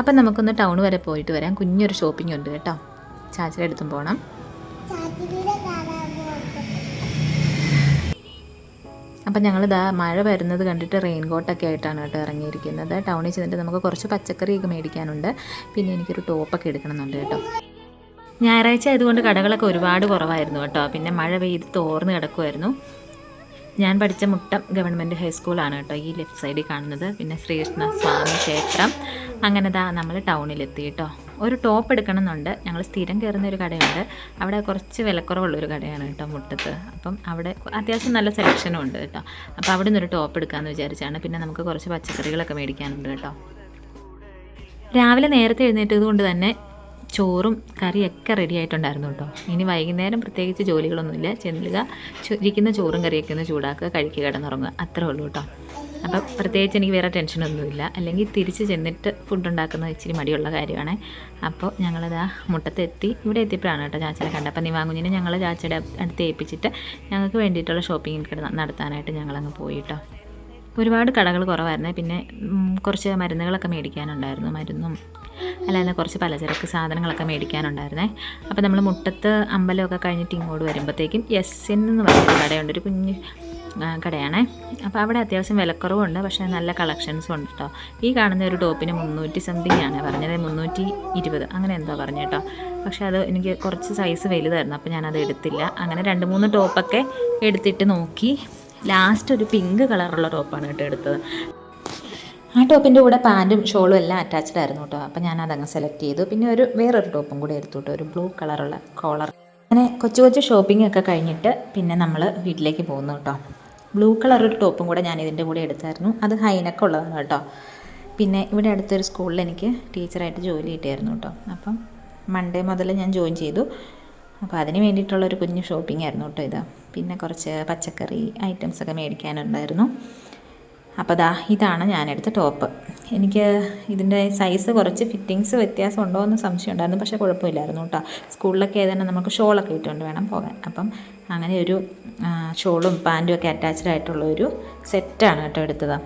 അപ്പം നമുക്കൊന്ന് ടൗൺ വരെ പോയിട്ട് വരാം. കുഞ്ഞൊരു ഷോപ്പിംഗ് ഉണ്ട് കേട്ടോ. ചാച്ചയുടെ അടുത്തും പോകണം അപ്പം ഞങ്ങളിതാ മഴ വരുന്നത് കണ്ടിട്ട് റെയിൻ കോട്ടൊക്കെ ആയിട്ടാണ് കേട്ടോ ഇറങ്ങിയിരിക്കുന്നത്. ടൗണിൽ ചെന്നിട്ട് നമുക്ക് കുറച്ച് പച്ചക്കറിയൊക്കെ മേടിക്കാനുണ്ട്. പിന്നെ എനിക്കൊരു ടോപ്പൊക്കെ എടുക്കണമെന്നുണ്ട് കേട്ടോ. ഞായറാഴ്ച ആയതുകൊണ്ട് കടകളൊക്കെ ഒരുപാട് കുറവായിരുന്നു കേട്ടോ. പിന്നെ മഴ പെയ്ത് തോർന്ന് കിടക്കുമായിരുന്നു ഞാൻ പഠിച്ച മുട്ടം ഗവൺമെന്റ് ഹൈസ്കൂളാണ് കേട്ടോ ഈ ലെഫ്റ്റ് സൈഡിൽ കാണുന്നത്. പിന്നെ ശ്രീകൃഷ്ണ സ്വാമി ക്ഷേത്രം. അങ്ങനെ ദാ നമ്മൾ ടൗണിലെത്തി കേട്ടോ. ഒരു ടോപ്പ് എടുക്കണമെന്നുണ്ട്. ഞങ്ങൾ സ്ഥിരം കയറുന്ന ഒരു കടയുണ്ട്. അവിടെ കുറച്ച് വിലക്കുറവുള്ളൊരു കടയാണ് കേട്ടോ മുട്ടത്ത്. അപ്പം അവിടെ അത്യാവശ്യം നല്ല സെലക്ഷനും ഉണ്ട് കേട്ടോ. അപ്പോൾ അവിടെ നിന്നൊരു ടോപ്പ് എടുക്കാമെന്ന് വിചാരിച്ചാണ്. പിന്നെ നമുക്ക് കുറച്ച് പച്ചക്കറികളൊക്കെ മേടിക്കാനുണ്ട് കേട്ടോ. രാവിലെ നേരത്തെ എഴുന്നേറ്റത് കൊണ്ട് തന്നെ ചോറും കറിയൊക്കെ റെഡി ആയിട്ടുണ്ടായിരുന്നു കേട്ടോ. ഇനി വൈകുന്നേരം പ്രത്യേകിച്ച് ജോലികളൊന്നുമില്ല. ചെല്ലുക ഇരിക്കുന്ന ചോറും കറിയൊക്കെ ഒന്ന് ചൂടാക്കുക കഴിക്കുക കിടന്നുറങ്ങുക. അത്രേ ഉള്ളൂ കേട്ടോ. അപ്പം പ്രത്യേകിച്ച് എനിക്ക് വേറെ ടെൻഷനൊന്നുമില്ല അല്ലെങ്കിൽ തിരിച്ച് ചെന്നിട്ട് ഫുഡ് ഉണ്ടാക്കുന്നത് ഇച്ചിരി മടിയുള്ള കാര്യമാണ്. അപ്പോൾ ഞങ്ങളിതാ മുട്ടത്തെത്തി ഇവിടെ എത്തിയപ്പോഴാണ് കേട്ടോ ചാച്ചനെ കണ്ടത്. അപ്പം നിവാങ്കുഞ്ഞിനെ ഞങ്ങൾ ചാച്ചയുടെ അടുത്ത് ഏൽപ്പിച്ചിട്ട് ഞങ്ങൾക്ക് വേണ്ടിയിട്ടുള്ള ഷോപ്പിംഗ് നടത്താനായിട്ട് ഞങ്ങളങ്ങ് പോയി കേട്ടോ. ഒരുപാട് കടകൾ കുറവായിരുന്നു. പിന്നെ കുറച്ച് മരുന്നുകളൊക്കെ മേടിക്കാനുണ്ടായിരുന്നു. മരുന്നും അല്ലാതെ കുറച്ച് പലചരക്ക് സാധനങ്ങളൊക്കെ മേടിക്കാനുണ്ടായിരുന്നേ. അപ്പോൾ നമ്മൾ മുട്ടത്ത് അമ്പലമൊക്കെ കഴിഞ്ഞിട്ട് ഇങ്ങോട്ട് വരുമ്പോഴത്തേക്കും എസ് എന്ന് പറയുന്ന കടയുണ്ട്. ഒരു കുഞ്ഞ് കടയാണേ. അപ്പോൾ അവിടെ അത്യാവശ്യം വിലക്കുറവുണ്ട് പക്ഷേ നല്ല കളക്ഷൻസും ഉണ്ട് കേട്ടോ ഈ കാണുന്ന ഒരു ടോപ്പിന് മുന്നൂറ്റി സംതിങ് ആണ്. പറഞ്ഞത് മുന്നൂറ്റി ഇരുപത്. അങ്ങനെ എന്തോ പറഞ്ഞു കേട്ടോ പക്ഷേ അത് എനിക്ക് കുറച്ച് സൈസ് വലുതായിരുന്നു അപ്പോൾ ഞാനത് എടുത്തില്ല. അങ്ങനെ രണ്ട് മൂന്ന് ടോപ്പൊക്കെ എടുത്തിട്ട് നോക്കി. ലാസ്റ്റ് ഒരു പിങ്ക് കളറുള്ള ടോപ്പാണ് കേട്ടോ എടുത്തത്. ആ ടോപ്പിന്റെ കൂടെ പാന്റും ഷോളും എല്ലാം അറ്റാച്ച്ഡ് ആയിരുന്നു കേട്ടോ അപ്പോൾ ഞാൻ സെലക്ട് ചെയ്തു. പിന്നെ ഒരു വേറൊരു ടോപ്പും കൂടെ എടുത്തു കേട്ടോ ഒരു ബ്ലൂ കളറുള്ള കോളർ അങ്ങനെ കൊച്ചു കൊച്ചു ഷോപ്പിംഗ് ഒക്കെ കഴിഞ്ഞിട്ട് പിന്നെ നമ്മൾ വീട്ടിലേക്ക് പോകുന്നു കേട്ടോ. ബ്ലൂ കളർ ഒരു ടോപ്പും കൂടെ ഞാൻ ഇതിന്റെ കൂടെ എടുത്തായിരുന്നു. അത് ഹൈനൊക്കെ ഉള്ളതാണ് കേട്ടോ. പിന്നെ ഇവിടെ അടുത്തൊരു സ്കൂളിൽ എനിക്ക് ടീച്ചറായിട്ട് ജോലി കിട്ടിയായിരുന്നു കേട്ടോ. അപ്പം മൺഡേ മുതൽ ഞാൻ ജോയിൻ ചെയ്തു. അപ്പോൾ അതിന് വേണ്ടിയിട്ടുള്ള ഒരു കുഞ്ഞു ഷോപ്പിംഗ് ആയിരുന്നു കേട്ടോ ഇത്. പിന്നെ കുറച്ച് പച്ചക്കറി ഐറ്റംസ് ഒക്കെ മേടിക്കാനുണ്ടായിരുന്നു. അപ്പോൾ ദാ ഇതാണ് ഞാനെടുത്ത ടോപ്പ് എനിക്ക് ഇതിന്റെ സൈസ് കുറച്ച് ഫിറ്റിങ്സ് വ്യത്യാസം ഉണ്ടോ എന്ന് സംശയം ഉണ്ടായിരുന്നു പക്ഷേ കുഴപ്പമില്ലായിരുന്നു കേട്ടോ. സ്കൂളിലൊക്കെ ഏതാണ് നമുക്ക് ഷോളൊക്കെ ഇട്ടുകൊണ്ട് വേണം പോകാൻ. അപ്പം അങ്ങനെ ഒരു ഷോളും പാന്റും ഒക്കെ അറ്റാച്ച്ഡ് ആയിട്ടുള്ള ഒരു സെറ്റാണ് കേട്ടോ എടുത്തത്.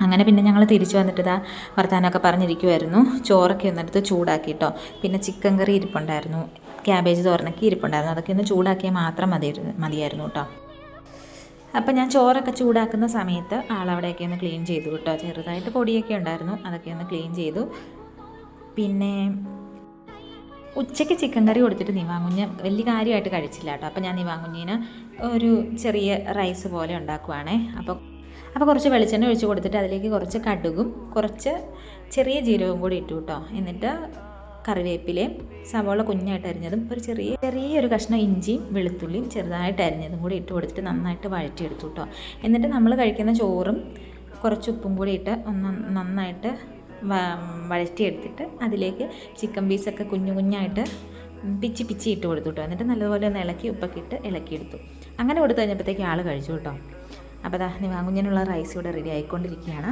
അങ്ങനെ പിന്നെ ഞങ്ങൾ തിരിച്ചു വന്നിട്ട് ഇതാ വർത്താനമൊക്കെ പറഞ്ഞിരിക്കുമായിരുന്നു ചോറൊക്കെ ഒന്നെടുത്ത് ചൂടാക്കിയിട്ടോ പിന്നെ ചിക്കൻ കറി ഇരിപ്പുണ്ടായിരുന്നു. ക്യാബേജ് തോരനൊക്കെ ഇരിപ്പുണ്ടായിരുന്നു. അതൊക്കെ ഒന്ന് ചൂടാക്കിയാൽ മാത്രം മതി മതിയായിരുന്നു കേട്ടോ. അപ്പം ഞാൻ ചോറൊക്കെ ചൂടാക്കുന്ന സമയത്ത് ആളവിടെയൊക്കെ ഒന്ന് ക്ലീൻ ചെയ്തു കേട്ടോ. ചെറുതായിട്ട് പൊടിയൊക്കെ ഉണ്ടായിരുന്നു അതൊക്കെ ഒന്ന് ക്ലീൻ ചെയ്തു. പിന്നെ ഉച്ചയ്ക്ക് ചിക്കൻ കറി കൊടുത്തിട്ട് നിവാങ്കുഞ്ഞ് വലിയ കാര്യമായിട്ട് കഴിച്ചില്ല കേട്ടോ. അപ്പോൾ ഞാൻ നിവാങ്കുഞ്ഞിന് ഒരു ചെറിയ റൈസ് പോലെ ഉണ്ടാക്കുവാണേ. അപ്പോൾ അപ്പോൾ കുറച്ച് വെളിച്ചെണ്ണ ഒഴിച്ച് കൊടുത്തിട്ട് അതിലേക്ക് കുറച്ച് കടുകും കുറച്ച് ചെറിയ ജീരകവും കൂടി ഇട്ടു കേട്ടോ. എന്നിട്ട് കറിവേപ്പിലയും സവോള കുഞ്ഞായിട്ട് അരിഞ്ഞതും ഒരു ചെറിയ ചെറിയൊരു കഷ്ണം ഇഞ്ചിയും വെളുത്തുള്ളിയും ചെറുതായിട്ട് അരിഞ്ഞതും കൂടി ഇട്ട് കൊടുത്തിട്ട് നന്നായിട്ട് വഴറ്റിയെടുത്തു കേട്ടോ. എന്നിട്ട് നമ്മൾ കഴിക്കുന്ന ചോറും കുറച്ച് ഉപ്പും കൂടി ഇട്ട് ഒന്ന് നന്നായിട്ട് വഴറ്റിയെടുത്തിട്ട് അതിലേക്ക് ചിക്കൻ പീസൊക്കെ കുഞ്ഞു കുഞ്ഞായിട്ട് പിച്ചി പിച്ചി ഇട്ട് കൊടുത്തു കേട്ടോ. എന്നിട്ട് നല്ലതുപോലെ ഒന്ന് ഇളക്കി ഉപ്പൊക്കെ ഇട്ട് ഇളക്കിയെടുത്തു. അങ്ങനെ കൊടുത്തു കഴിഞ്ഞപ്പോഴത്തേക്ക് ആൾ കഴിച്ചു കേട്ടോ. അപ്പോൾ ദാ നിവാങ്കുഞ്ഞിനുള്ള റൈസ് ഇവിടെ റെഡി ആയിക്കൊണ്ടിരിക്കുകയാണ്.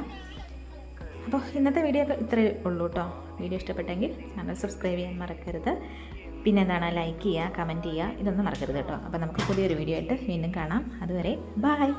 അപ്പോൾ ഇന്നത്തെ വീഡിയോ ഒക്കെ ഇത്രയേ ഉള്ളൂ കേട്ടോ വീഡിയോ ഇഷ്ടപ്പെട്ടെങ്കിൽ ചാനൽ സബ്സ്ക്രൈബ് ചെയ്യാൻ മറക്കരുത്. പിന്നെ എന്താണ് ലൈക്ക് ചെയ്യുക കമന്റ് ചെയ്യുക ഇതൊന്നും മറക്കരുത് കേട്ടോ അപ്പോൾ നമുക്ക് പുതിയൊരു വീഡിയോ ആയിട്ട് വീണ്ടും കാണാം. അതുവരെ ബായ്